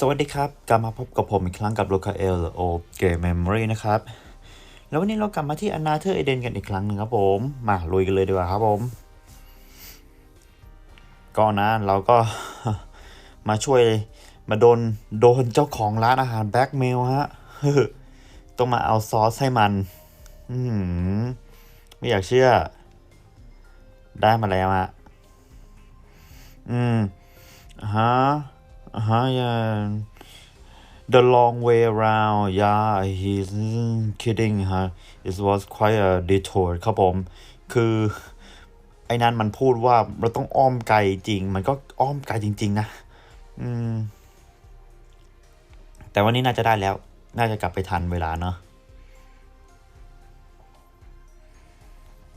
สวัสดีครับ กลับมาพบกับผมอีกครั้งกับ Local L O Game Memory นะครับ แล้ววันนี้เรากลับมาที่ Another Eden กันอีกครั้งหนึ่งครับผม มาลุยกันเลยดีกว่าครับผม ก็นะเราก็มาช่วยมาโดน โดนเจ้าของร้านอาหารแบ็กเมลฮะต้องมาเอาซอสให้มัน อืมไม่อยากเชื่อ ได้มาแล้วอะอืมฮะ Uh-huh, yeah. The long way around, yeah, he's kidding, huh? It was quite a detour ครับผม คือไอ้นั้นมันพูดว่าเราต้องอ้อมไกลจริง มันก็อ้อมไกลจริง ๆ นะ อืม แต่วันนี้น่าจะได้แล้ว น่าจะกลับไปทันเวลาเนาะ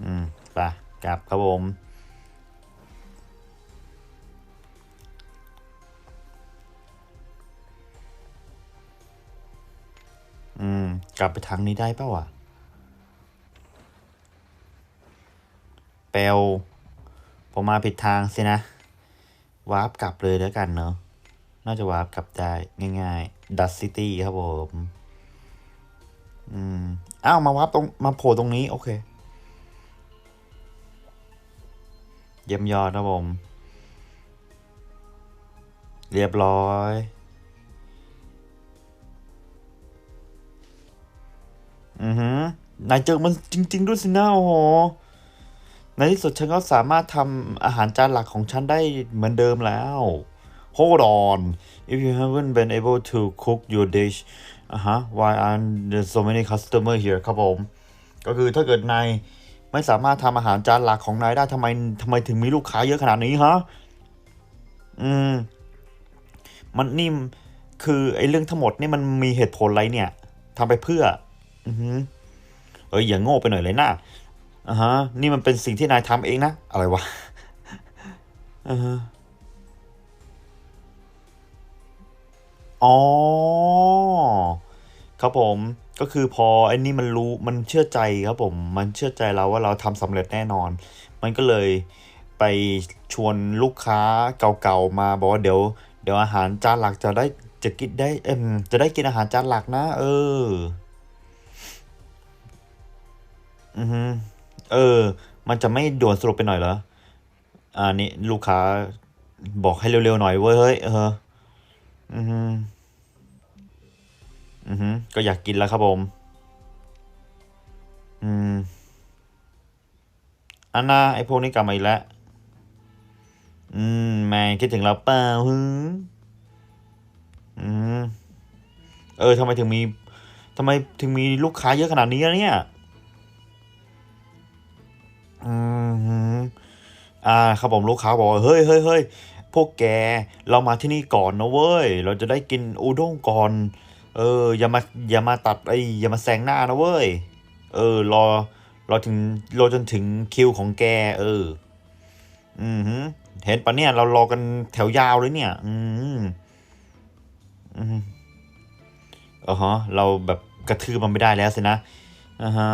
อืม ไป กลับครับผม อืม กลับไปทางนี้ได้เปล่าวะเปลผมมาผิดทางสินะ วาร์ปกลับเลยแล้วกันเนาะ น่าจะวาร์ปกลับได้ ง่ายๆ ดัตซิตี้ครับผม อืม อ้าว มาวาร์ปตรง มาโผล่ตรงนี้ โอเค เยี่ยมยอดครับผม เรียบร้อย อือหือนายเจอมันจริง ๆ ด้วยสินะโอ้โหในที่สุดฉันก็สามารถทำอาหารจานหลักของฉันได้เหมือนเดิมแล้ว Hold on if you haven't been able to cook your dish อะฮะ why are there so many customer here ครับผม ก็คือถ้าเกิดนายไม่สามารถทำอาหารจานหลักของนายได้ทำไมทำไมถึงมีลูกค้าเยอะขนาดนี้ฮะ อืม มันนี่คือไอ้เรื่องทั้งหมดนี่มันมีเหตุผลอะไรเนี่ยทำไปเพื่อ อือหือเอ้ย อย่างโง่ไปหน่อยเลยนะอ่าฮะ นี่มันเป็นสิ่งที่นายทำเองนะ อะไรวะอ่าฮะอ๋อ ครับผม ก็คือพอไอ้นี่มันรู้ มันเชื่อใจครับผม มันเชื่อใจเราว่าเราทำสำเร็จแน่นอน มันก็เลยไปชวนลูกค้าเก่าๆมาบอกว่าเดี๋ยว เดี๋ยวอาหารจานหลักจะได้จะกินได้เอ็มจะได้กินอาหารจานหลักนะ เออ อือฮึเออ มันจะไม่ด่วนสรุปไปหน่อยเหรออ่านี่ลูกค้าบอกให้เร็วๆหน่อยเว้ยเฮ้ยเอออือฮึอือฮึก็อยากกินแล้วครับผม อืมอันน่าไอพวกนี้กลับมาอีกแล้ว อืมแม่คิดถึงเราเปล่าฮึอืมเออทำไมถึงมีทำไมถึงมีลูกค้าเยอะขนาดนี้เนี่ย อืมฮึอ่าครับผมลูกค้าบอกว่าเฮ้ยเฮ้ยเฮ้ยพวกแกเรามาที่นี่ก่อนนะเว้ย เราจะได้กินอุด้งก่อน เออ อย่ามาอย่ามาตัดไอ้อย่ามาแซงหน้านะเว้ย เออ รอรอถึงรอจนถึงคิวของแก เออ อืมเห็นปะเนี่ย เรารอกันแถวยาวเลยเนี่ย อืมอืมอ๋อฮะเราแบบกระทืบมันไม่ได้แล้วสินะอ่าฮะ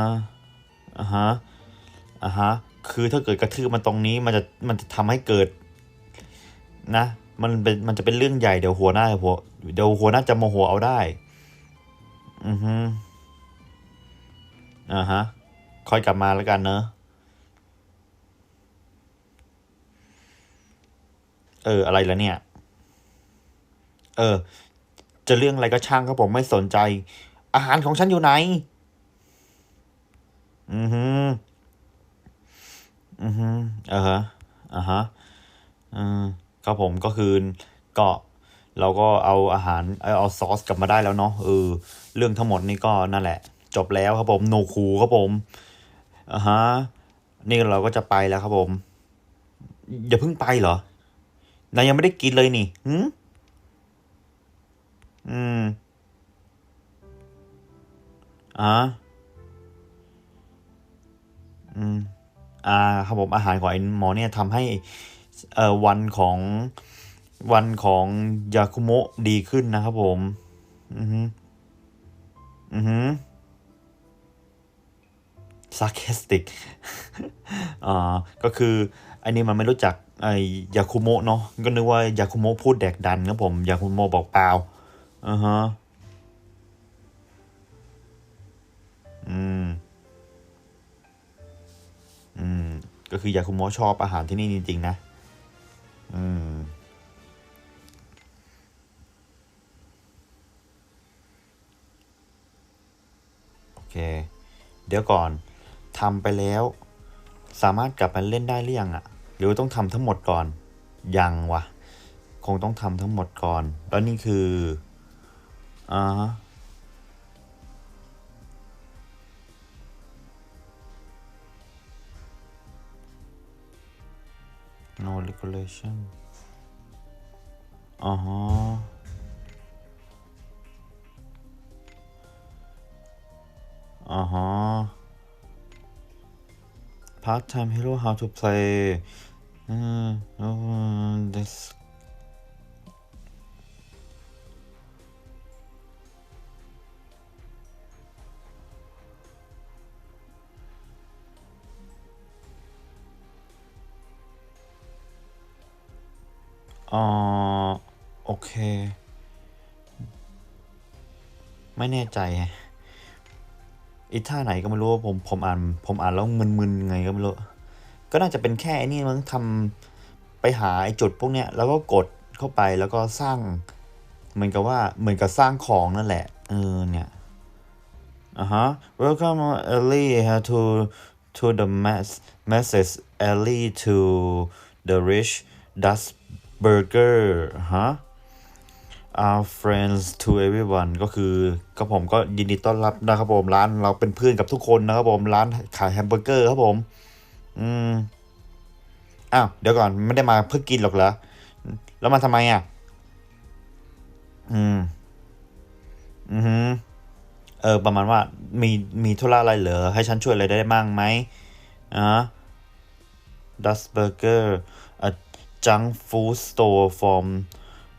อ่าฮะ อ่าฮะ คือถ้าเกิดกระทืบมันตรงนี้มันจะมันจะทำให้เกิด นะ มันเป็นมันจะเป็นเรื่องใหญ่เดี๋ยวหัวหน้าหัวเดี๋ยวหัวหน้าจะโมโหเอาได้ อือฮึอ่าฮะ ค่อยกลับมาแล้วกันเนอะเออ อะไรแล้วเนี่ย เออ จะเรื่องอะไรก็ช่างครับผมไม่สนใจ อาหารของฉันอยู่ไหน อือฮึ อือฮึอ่าฮะอ่าฮะอืมครับผมก็คือก็เราก็เอาอาหารเอาเอาซอสกลับมาได้แล้วเนาะเออเรื่องทั้งหมดนี่ก็นั่นแหละ จบแล้วครับผมโนคูครับผมอ่าฮะนี่เราก็จะไปแล้วครับผม อย่าเพิ่งไปเหรอนายยังไม่ได้กินเลยนี่หืมอืมอ่าอืม อ่าครับผมอาหารของไอ้หมอเนี่ยทำให้เอ่อวันของวันของยาคุโมะดีขึ้นนะครับผม อือฮึอือฮึ sarcastic อ่าก็คืออันนี้มันไม่รู้จักไอ้ยาคุโมะเนาะก็นึกว่ายาคุโมะพูดแดกดันครับผมยาคุโมะบอกเปล่าอ่าฮะอืม ก็คือยาคุโมะชอบอาหารที่นี่จริงๆนะ อืมโอเค เดี๋ยวก่อนทำไปแล้ว สามารถกลับมาเล่นได้หรือยังอะหรือว่าต้องทำทั้งหมดก่อน ยังวะ คงต้องทำทั้งหมดก่อน แล้วนี่คืออ่า ฮะ no regulation อ่าฮะอ่าฮะ part time hero how to play อืมอืม this อ่าโอเค ไม่แน่ใจแฮะอีท่าไหนก็ไม่รู้ผมผมอ่าน ผมอ่านแล้วมึนๆไงก็ไม่รู้ ก็น่าจะเป็นแค่นี่มั้งทำไปหาไอ้จุดพวกเนี้ยแล้วก็กดเข้าไปแล้วก็สร้าง เหมือนกับว่าเหมือนกับสร้างของนั่นแหละ เออเนี่ยอ่าฮะ welcome Ellie uh, to to the mass message Ellie to the rich Dutch burger ฮะ our friends to everyone ก็คือก็ผมก็ยินดีต้อนรับนะครับผมร้านเราเป็นเพื่อนกับทุกคนนะครับผมร้านขายแฮมเบอร์เกอร์ครับผม อืมอ้าวเดี๋ยวก่อนไม่ได้มาเพื่อกินหรอกเหรอแล้วมาทำไมอะ อืม อือฮึเออ ประมาณว่า มีมีธุระอะไรเหรอให้ฉันช่วยอะไรได้บ้างไหมอ่า Dust Burger a junk food store from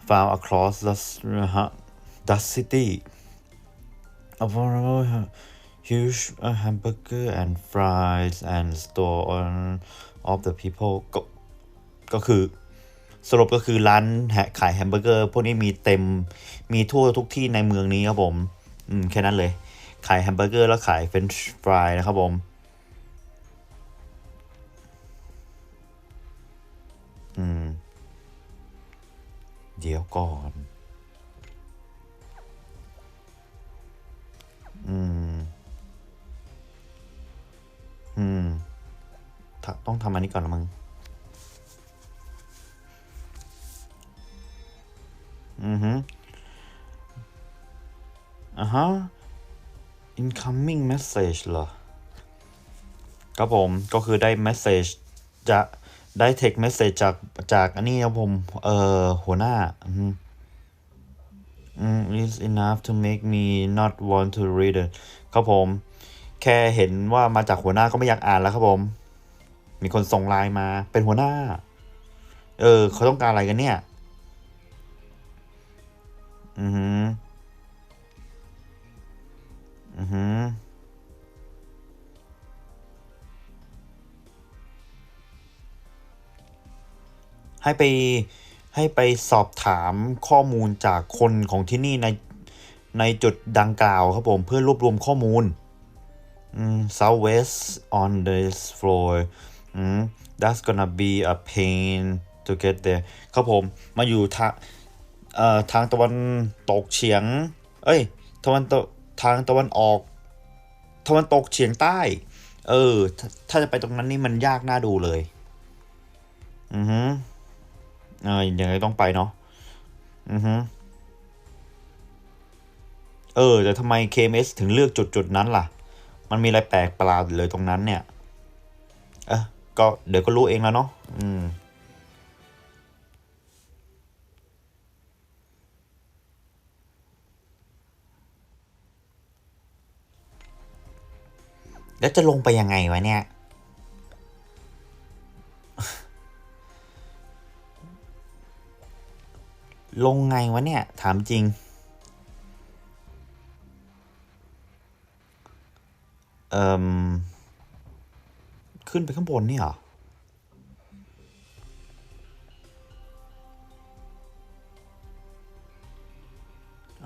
found across the uh, Dust City affordable huge uh, hamburger and fries and store on of the people ก็ก็คือสรุปก็คือร้านแขายแฮมเบอร์เกอร์พวกนี้มีเต็มมีทั่วทุกที่ในเมืองนี้ครับผม อืม แค่นั้นเลย ขายแฮมเบอร์เกอร์แล้วขายเฟรนช์ฟรายนะครับผม อืม เดี๋ยวก่อน อืม อืม ต้องทำอันนี้ก่อนละมึงอือฮึอ่าฮะ incoming message เหรอ ครับผม ก็คือได้ message จะ ได้ text message จากจากอันนี้ครับผม เอ่อ หัวหน้ามอืม is enough to make me not want to read it ครับผม แค่เห็นว่ามาจากหัวหน้าก็ไม่อยากอ่านแล้วครับผม มีคนส่งไลน์มา เป็นหัวหน้า เออ เขาต้องการอะไรกันเนี่ย อือหือ อือหือ ให้ไปให้ไปสอบถามข้อมูลจากคนของที่นี่ในในจุดดังกล่าวครับผมเพื่อรวบรวมข้อมูล southwest on this floor that's gonna be a pain to get there ครับผมมาอยู่ทางเอ่อทางตะวันตกเฉียง เอ้ยตะวันตทางตะวันออก ตะวันตกเฉียงใต้ เออ ถ้าถ้าจะไปตรงนั้นนี่มันยากน่าดูเลย อือฮึ เออยังไงต้องไปเนาะอือฮึเออแต่ทำไม KMS ถึงเลือกจุดจุดนั้นล่ะ มันมีอะไรแปลกประหลาดเลยตรงนั้นเนี่ยเออก็เดี๋ยวก็รู้เองแล้วเนาะอืมแล้วจะลงไปยังไงวะเนี่ย ลงไงวะเนี่ย ถามจริง เอ่มขึ้นไปข้างบนนี่เหรอ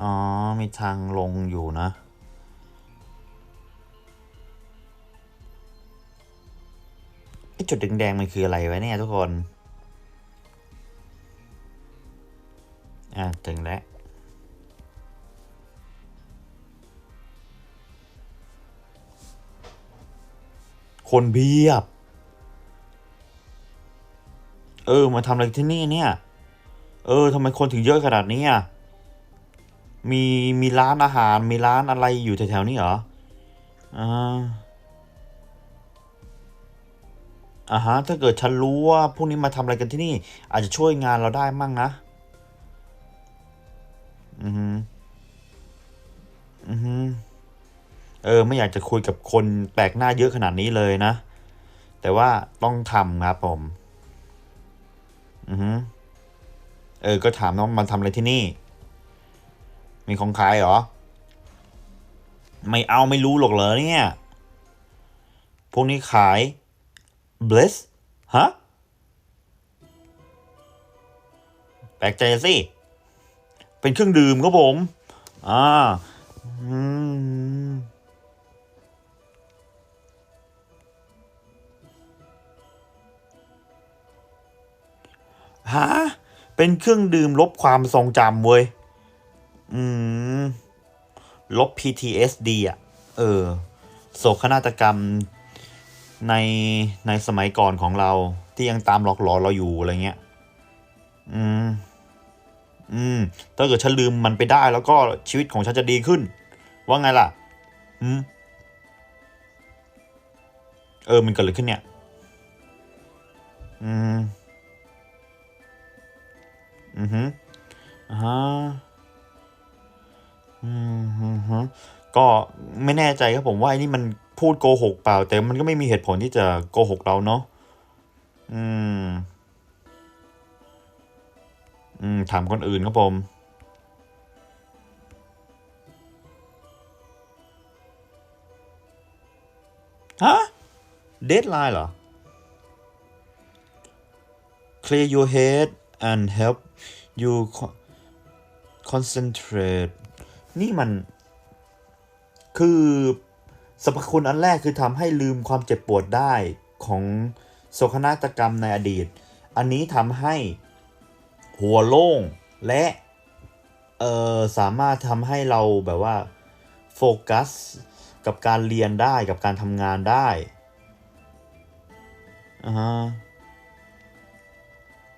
อ๋อ มีทางลงอยู่นะ ไอจุดแดงๆมันคืออะไรวะเนี่ยทุกคน อะถึงแล้วคนเพียบ เออ มาทำอะไรที่นี่เนี่ย เออทำไมคนถึงเยอะขนาดนี้อะ มี มีร้านอาหาร มีร้านอะไรอยู่แถวๆนี้เหรอ อ่าอ่าฮะ ถ้าเกิดฉันรู้ว่าพวกนี้มาทำอะไรกันที่นี่ อาจจะช่วยงานเราได้มั่งนะ อือฮึอือฮึเออ ไม่อยากจะคุยกับคนแปลกหน้าเยอะขนาดนี้เลยนะ แต่ว่าต้องทำครับผม อือฮึเออ ก็ถามน้องมันทำอะไรที่นี่ มีของขายเหรอ ไม่เอาไม่รู้หรอกเหรอเนี่ย พวกนี้ขาย bliss ฮะ แปลกใจสิ เป็นเครื่องดื่มครับผม อ่าอืมฮะเป็นเครื่องดื่มลบความทรงจำเว้ย อืม ลบ PTSD อะ เออ โศกนาฏกรรมในในสมัยก่อนของเราที่ยังตามหลอกหลอนเราอยู่อะไรเงี้ย อืม อืมถ้าเกิดฉันลืมมันไปได้แล้วก็ชีวิตของฉันจะดีขึ้น ว่าไงล่ะอืมเออ มันเกิดอะไรขึ้นเนี่ย อืม อือฮึอ่าฮะอืมฮึฮึก็ไม่แน่ใจครับผมว่าไอ้นี่มันพูดโกหกเปล่า แต่มันก็ไม่มีเหตุผลที่จะโกหกเราเนาะ อืม อืมถามคนอื่นครับผม ฮะ เดดไลน์เหรอ clear your head and help you co- concentrate นี่มัน คือสรรพคุณอันแรกคือทำให้ลืมความเจ็บปวดได้ของโศกนาฏกรรมในอดีต อันนี้ทำให้ หัวโล่งและเออสามารถทำให้เราแบบว่าโฟกัสกับการเรียนได้กับการทำงานได้อ่าฮะ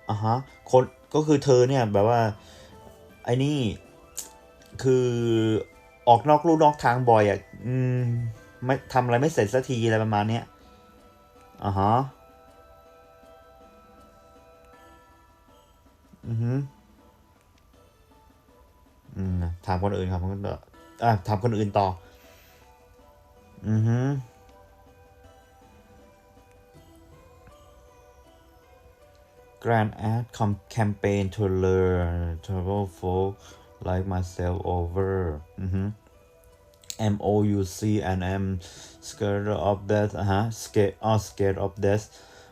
อ่าฮะคนก็คือเธอเนี่ยแบบว่าไอ้นี่คือออกนอกลู่นอกทางบ่อยอะ อืม ไม่ทำอะไรไม่เสร็จสักทีอะไรประมาณเนี้ยอ่าฮะ อือฮึอืม ถามคนอื่นครับคนอื่นต่ออ่ะถามคนอื่นต่อ อือฮึ Grand Ad com- campaign to learn travel folk like myself over mm-hmm. M O U C and I'm scared of that uh-huh scared oh scared of death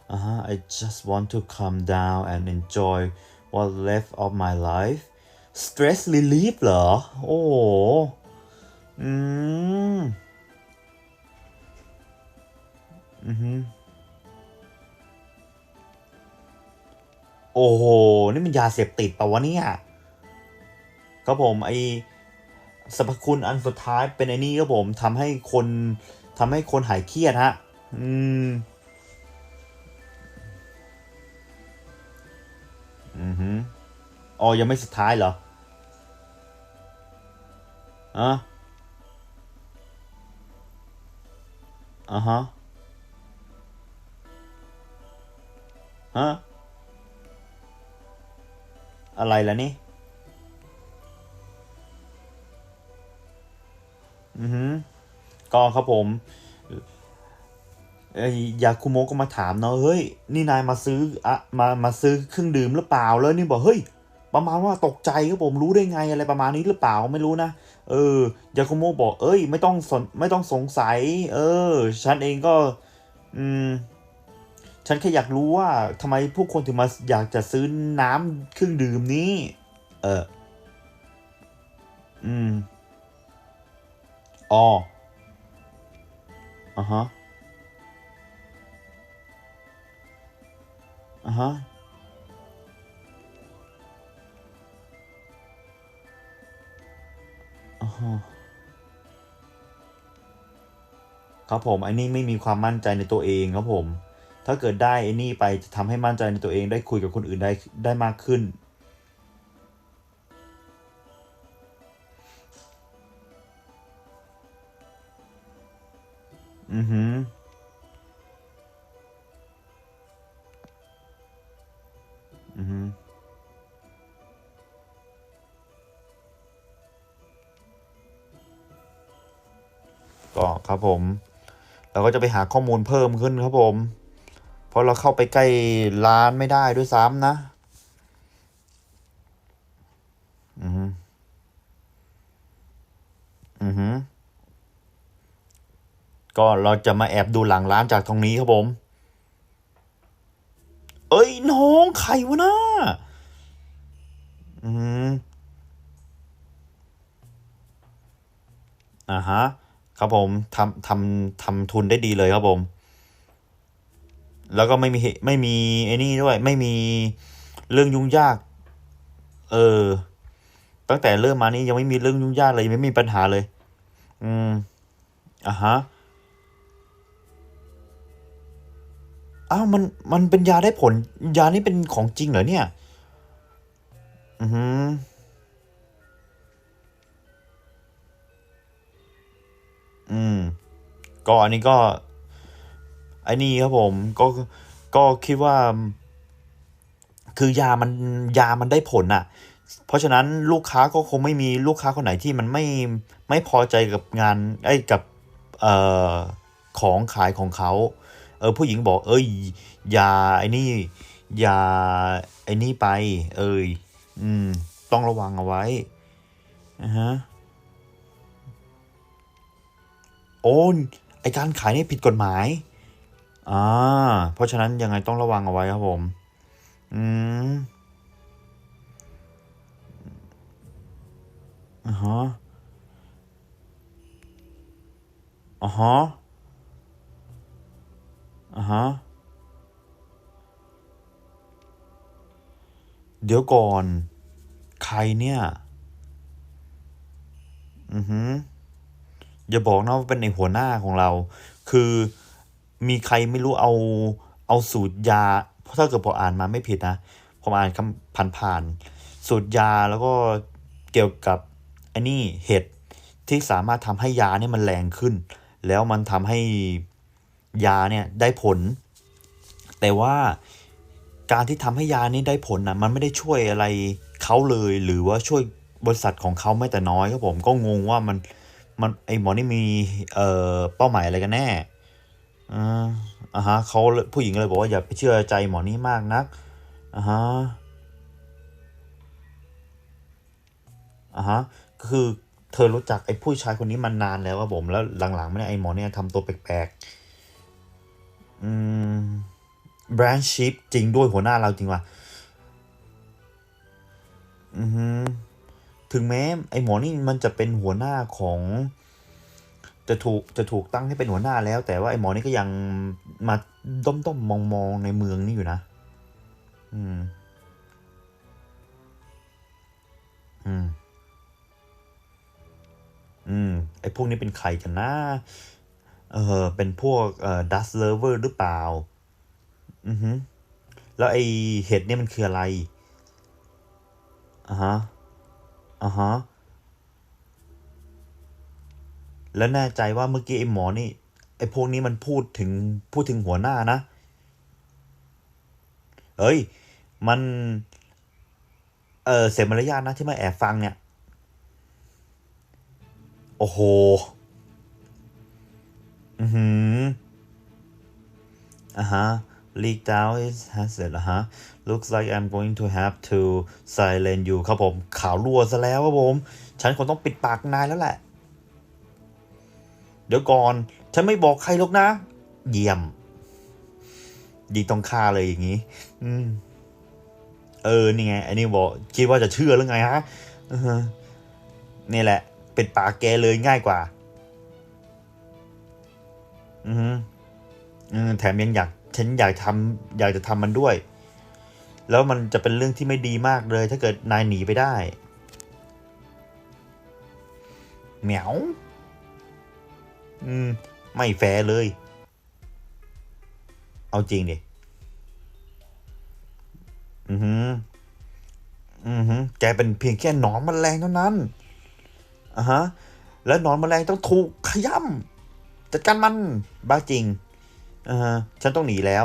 uh-huh I just want to calm down and enjoy what left of my life stress relief เหรอ โอ้โห อืม อือฮึโอ้โห นี่มันยาเสพติดปะวะเนี่ยครับผมไอสรรพคุณอันสุดท้ายเป็นไอ้นี่ครับผมทำให้คนทำให้คนหายเครียดฮะ อืม อือฮึอ๋อยังไม่สุดท้ายเหรออะอะฮะฮะอะไรล่ะนี่ อือฮึก็ครับผม ยยาคุโมก็มาถามเนาะเฮ้ยนี่นายมาซื้ออะมามาซื้อเครื่องดื่มหรือเปล่าแล้วนี่บอกเฮ้ย ประมาณว่าตกใจครับผมรู้ได้ไงอะไรประมาณนี้หรือเปล่าไม่รู้นะเออยาคุโมบอกเอ้ย ไม่ต้องสนไม่ต้องสงสัย เออ ฉันเองก็ อืมฉันแค่อยากรู้ว่าทำไมผู้คนถึงมาอยากจะซื้อน้ำเครื่องดื่มนี้ เออ อืม อ๋ออะอ่าฮะ ฮะครับผมไอ้นี่ไม่มีความมั่นใจในตัวเองครับผม ถ้าเกิดได้ไอ้นี่ไปจะทำให้มั่นใจในตัวเองได้คุยกับคนอื่นได้ได้มากขึ้น จะไปหาข้อมูลเพิ่มขึ้นครับผม เพราะเราเข้าไปใกล้ร้านไม่ได้ด้วยซ้ำนะ อือหืออือหือก็เราจะมาแอบดูหลังร้านจากตรงนี้ครับผม เอ้ยน้องใครวะน่าอืมอ่าฮะ ครับผมทำทำทำทุนได้ดีเลยครับผม แล้วก็ไม่มีเหไม่มีไอ้นี่ด้วย ไม่มีเรื่องยุ่งยาก เออ ตั้งแต่เริ่มมานี่ยังไม่มีเรื่องยุ่งยากเลยไม่มีปัญหาเลย อืมอ่าฮะอ้าวมันมันเป็นยาได้ผล ยานี่เป็นของจริงเหรอเนี่ย อือหือ อืมก็อันนี้ก็ไอ้นี่ครับผมก็ก็คิดว่า คือยามันยามันได้ผลอะ เพราะฉะนั้นลูกค้าก็คงไม่มีลูกค้าคนไหนที่มันไม่ไม่พอใจกับงานไอ้กับเอ่อของขายของเขา เออผู้หญิงบอก เอ้ยอย่าไอ้นี่อย่าไอ้นี่ไป เอ้ยอืม ต้องระวังเอาไว้อ่ฮะ โอ้ไอการขายนี่ผิดกฎหมายอ่าเพราะฉะนั้นยังไงต้องระวังเอาไว้ครับผม อืมอ่าฮะอ่าฮะอ่าฮะ เดี๋ยวก่อน ใครเนี่ย อือหื อย่าบอกนะว่าเป็นในหัวหน้าของเรา คือมีใครไม่รู้เอาเอาสูตรยา เพราะถ้าเกิดผมอ่านมาไม่ผิดนะผมอ่านคำผ่านผ่านๆสูตรยาแล้วก็เกี่ยวกับไอ้นี่เห็ดที่สามารถทำให้ยาเนี่ยมันแรงขึ้น แล้วมันทำให้ยาเนี่ยได้ผล แต่ว่าการที่ทำให้ยานี้ได้ผลนะมันไม่ได้ช่วยอะไรเขาเลย หรือว่าช่วยบริษัทของเขาไม่แต่น้อยครับผมก็งงว่ามัน มันไอหมอนี่มีเอ่อเป้าหมายอะไรกันแน่อ่าอ่าฮะเขาผู้หญิงเลยบอกว่าอย่าไปเชื่อใจหมอนี่มากนักอ่าฮะอ่าฮะคือเธอรู้จักไอ้ผู้ชายคนนี้มานานแล้วครับผมแล้วหลังๆไม่ได้ไอ้หมอเนี่ยทำตัวแปลกๆ อืมแบรนด์ชิพจริงด้วยหัวหน้าเราจริงว่ะ อือฮึ ถึงแม้ไอ้หมอนี่มันจะเป็นหัวหน้าของ จะถูกจะถูกตั้งให้เป็นหัวหน้าแล้ว แต่ว่าไอ้หมอนี่ก็ยังมาด้อมด้มมองมองๆในเมืองนี่อยู่นะ อืม อืม อืม ไอ้พวกนี้เป็นใครกันนะ เออ เป็นพวกเอ่อดัสเลเวอร์หรือเปล่า อือฮึแล้วไอเห็ดเนี่ยมันคืออะไรอ่าฮะ อ่าฮะ แล้วแน่ใจว่าเมื่อกี้ไอหมอนี่ ไอพวกนี้มันพูดถึงพูดถึงหัวหน้านะ เอ้ย มัน เออเสียมารยาทนะที่มาแอบฟังเนี่ย โอ้โห อือหืออ่าฮะ leaked out is has it อะฮะ looks like I'm going to have to silence you ครับผมข่าวรั่วซะแล้วครับผม ฉันคงต้องปิดปากนายแล้วแหละ เดี๋ยวก่อน ฉันไม่บอกใครหรอกนะ เยี่ยมยิงต้องฆ่าเลยอย่างนี้ อืม เออ นี่ไง อันนี้บอก คิดว่าจะเชื่อหรือไงฮะนี่แหละ เป็นป่าแกเลยง่ายกว่า อือฮึอืมแถมยังอยาก ฉันอยากทำอยากจะทำมันด้วย แล้วมันจะเป็นเรื่องที่ไม่ดีมากเลย ถ้าเกิดนายหนีไปได้เหมียวอืม ไม่แฟร์เลย เอาจริงดิ อือฮึอือฮึแกเป็นเพียงแค่หนอนแมลงเท่านั้นอะฮะ แล้วหนอนแมลงต้องถูกขย้ำจัดการมัน บ้าจริง อ่าฮฉันต้องหนีแล้ว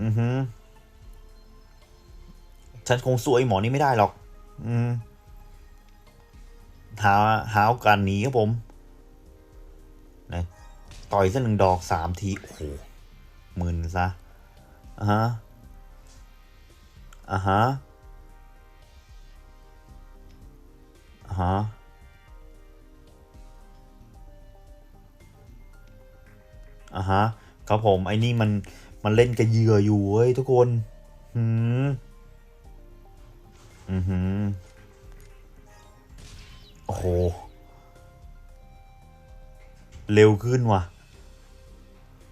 อือฮึฉันคงสู้ไอ้หมอนี้ไม่ได้หรอก อืม หาหาโอกาสหนีครับผมนะต่อยสักหนึ่งดอกสามที โอ้โหหมื่นซะอ่าฮะอ่าฮะอ่าฮะ อ่าฮะครับผมไอ้นี่มันมันเล่นกับเหยื่ออยู่เว้ยทุกคนหืมอือหือโอ้โหเร็วขึ้นว่ะ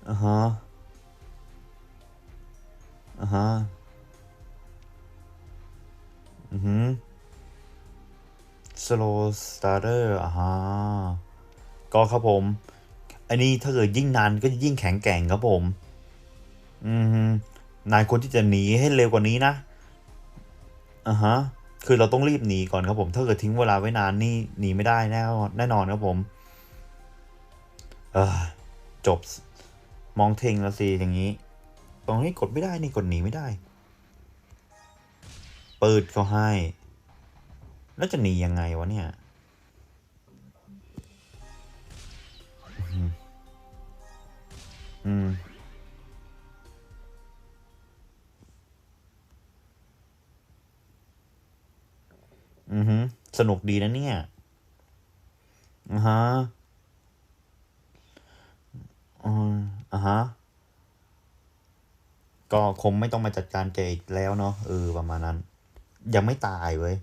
อ่าฮะอ่าฮะอือหือ slow starter อ่าฮะก็ครับผม อันนี้ถ้าเกิดยิ่งนานก็จะยิ่งแข็งแกร่งครับผม อืมฮึนายควรที่จะหนีให้เร็วกว่านี้นะอ่าฮะ คือเราต้องรีบหนีก่อนครับผม ถ้าเกิดทิ้งเวลาไว้นานนี่หนีไม่ได้แน่แน่นอนครับผมเออจบ มองเทงแล้วสิอย่างนี้ ตรงนี้กดไม่ได้นี่กดหนีไม่ได้ เปิดเขาให้ แล้วจะหนียังไงวะเนี่ย อืมอือฮึสนุกดีนะเนี่ยอ่าฮะอืมอ่าฮะ ก็คงไม่ต้องมาจัดการแกอีกแล้วเนาะเออประมาณนั้น ยังไม่ตายเว้ย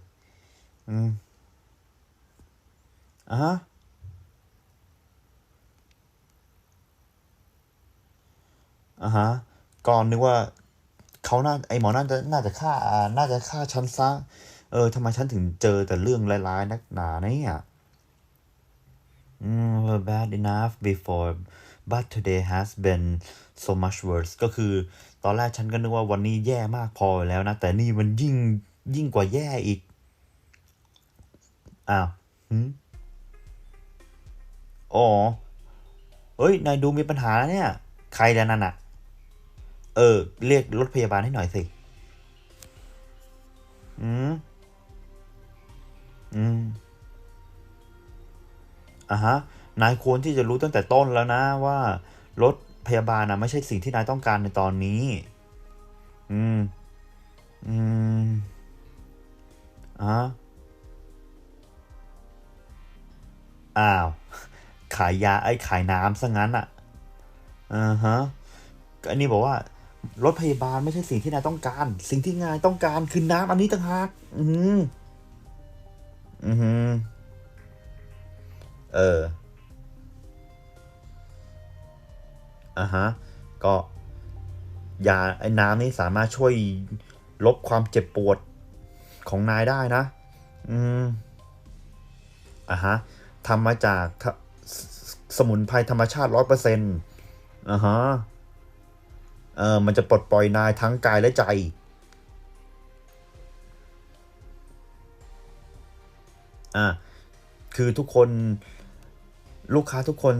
อืมอ่าฮะ อ่าฮะก็นึกว่าเขาน่าไอหมอน่าจะน่าจะฆ่าอ่าน่าจะฆ่าฉันซะเออทำไมฉันถึงเจอแต่เรื่องร้ายๆนักหนาเนี่ยอืม bad enough before but today has been so much worse ก็คือตอนแรกฉันก็นึกว่าวันนี้แย่มากพอแล้วนะ แต่นี่มันยิ่งยิ่งกว่าแย่อีก อ้าวหืมอ๋อ เฮ้ย นายดูมีปัญหาเนี่ย ใครแล้วนั่นอะ เออ เรียกรถพยาบาลให้หน่อยสิ อืม อืมอะฮะ นายควรที่จะรู้ตั้งแต่ต้นแล้วนะว่ารถพยาบาลนะไม่ใช่สิ่งที่นายต้องการในตอนนี้ อืม อืมอะอ้าว ขายยาไอ้ขายน้ำซะงั้นอะอ่าฮะ อันนี้บอกว่า รถพยาบาลไม่ใช่สิ่งที่นายต้องการ สิ่งที่นายต้องการคือน้ำอันนี้ต่างหากอืมอือเอออะฮะ ก็ยาไอ้น้ำนี่สามารถช่วยลบความเจ็บปวดของนายได้นะ อืมอะฮะทำมาจากสสมุนไพรธรรมชาติร้อยเปอร์เซ็นต์อะฮะ เออมันจะปลดปล่อยนายทั้งกายและใจ อะคือทุกคนลูกค้าทุกคน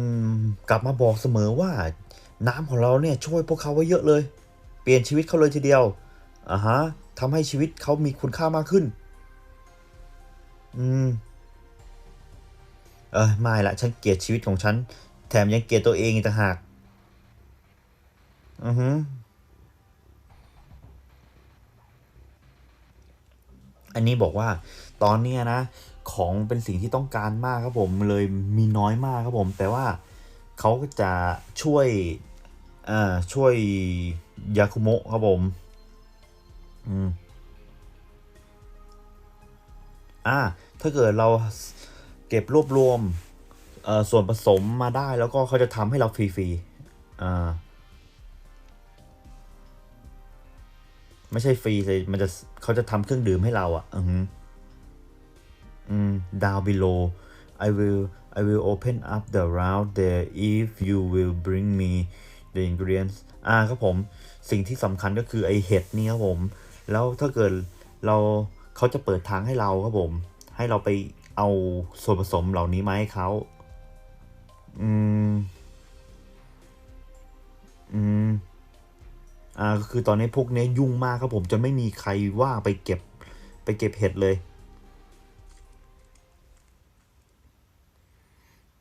กลับมาบอกเสมอว่า น้ำของเราเนี่ยช่วยพวกเขาไว้เยอะเลย เปลี่ยนชีวิตเขาเลยทีเดียวอ่าฮะทำให้ชีวิตเขามีคุณค่ามากขึ้น อืม เออไม่ละฉันเกลียดชีวิตของฉัน แถมยังเกลียดตัวเองอีกต่างหาก อือฮึอันนี้บอกว่าตอนนี้นะ ของเป็นสิ่งที่ต้องการมากครับผมเลยมีน้อยมากครับผม แต่ว่าเขาก็จะช่วยอ่าช่วยยาคุโมะครับผม อืมอ่าถ้าเกิดเราเก็บรวบรวมเอ่อส่วนผสมมาได้แล้วก็เขาจะทำให้เราฟรีๆอ่า ไม่ใช่ฟรีเลยมันจะเขาจะทำเครื่องดื่มให้เราอะ อือหืออืม down below I will I will open up the route there if you will bring me the ingredients อ่าครับผม สิ่งที่สำคัญก็คือไอเห็ดนี่ครับผม แล้วถ้าเกิดเราเขาจะเปิดทางให้เราครับผม ให้เราไปเอาส่วนผสมเหล่านี้มาให้เขาอืม อืม อ่าก็คือตอนนี้พวกนี้ยุ่งมากครับผมจนไม่มีใครว่างไปเก็บไปเก็บเห็ดเลย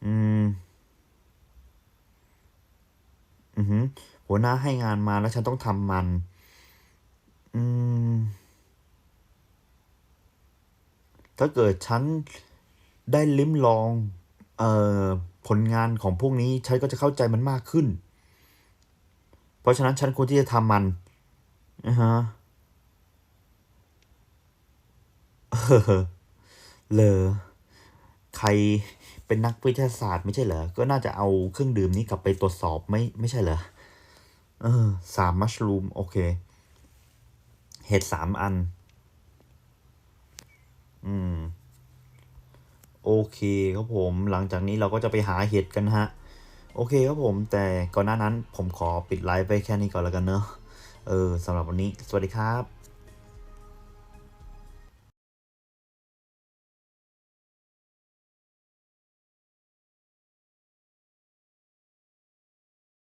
อืม อือหือหัวหน้าให้งานมาแล้วฉันต้องทำมัน อืม ถ้าเกิดฉันได้ลิ้มลอง เอ่อ ผลงานของพวกนี้ฉันก็จะเข้าใจมันมากขึ้น เพราะฉะนั้นฉันควรที่จะทำมันอ่าฮะเออเลอใครเป็นนักวิทยาศาสตร์ไม่ใช่เหรอ ก็น่าจะเอาเครื่องดื่มนี้กลับไปตรวจสอบไม่ไม่ใช่เหรอ เออสามมัชรูม โอเค เห็ดสามอัน อืม โอเคครับผม หลังจากนี้เราก็จะไปหาเห็ดกันฮะ โอเคครับผม แต่ก่อนหน้านั้นผมขอปิดไลฟ์ไปแค่นี้ก่อนแล้วกันเนอะเออสำหรับวันนี้ สวัสดีครับ